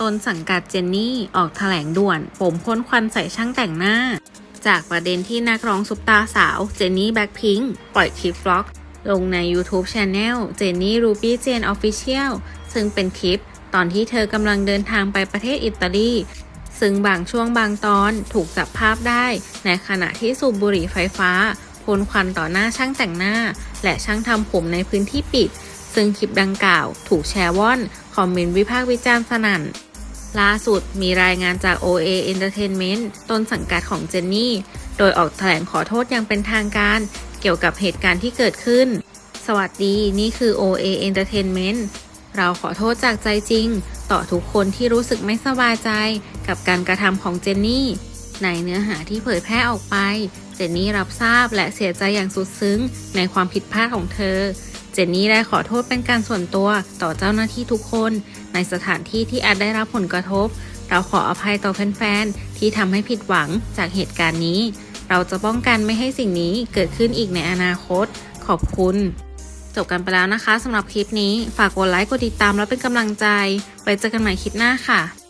ตนสังกัดเจนนี่ออกแถลงด่วน ผมพ่นควันใส่ช่างแต่งหน้า จากประเด็นที่นักร้องซุปตาสาวเจนนี่แบ็คพิงค์ปล่อยคลิปบล็อก ลงใน YouTube Channel เจนนี่รูปี้เจนออฟฟิเชียลซึ่งเป็นคลิป ตอนที่เธอกำลังเดินทางไปประเทศอิตาลี ซึ่งบางช่วงบางตอนถูกจับภาพได้ ในขณะที่สูบบุหรี่ไฟฟ้าพ่นควันต่อหน้าช่างแต่งหน้า และช่างทำผมในพื้นที่ปิด ซึ่งคลิปดังกล่าวถูกแชร์ว่อน คอมเมนต์วิพากษ์วิจารณ์สนั่น ล่าสุดมีรายงานจาก OA Entertainment ต้นสังกัดของเจนนี่ โดยออกแถลงขอโทษอย่างเป็นทางการ เกี่ยวกับเหตุการณ์ที่เกิดขึ้น สวัสดีนี่คือ OA Entertainment เราขอโทษจากใจจริง ต่อทุกคนที่รู้สึกไม่สบายใจ กับการกระทำของเจนนี่ ในเนื้อหาที่เผยแพร่ออกไป เจนนี่รับทราบและเสียใจอย่างสุดซึ้งในความผิดพลาดของเธอ เจนนี่ได้ขอโทษเป็นการส่วนตัวต่อเจ้าหน้าที่ทุกคน ในสถานที่ที่อาจได้รับผลกระทบ เราขออภัยต่อแฟนๆที่ทำให้ผิดหวังจากเหตุการณ์นี้ เราจะป้องกันไม่ให้สิ่งนี้เกิดขึ้นอีกในอนาคต ขอบคุณ จบกันไปแล้วนะคะสำหรับคลิปนี้ฝากกดไลค์กดติดตามแล้วเป็นกำลังใจไว้เจอกันใหม่คลิปหน้าค่ะ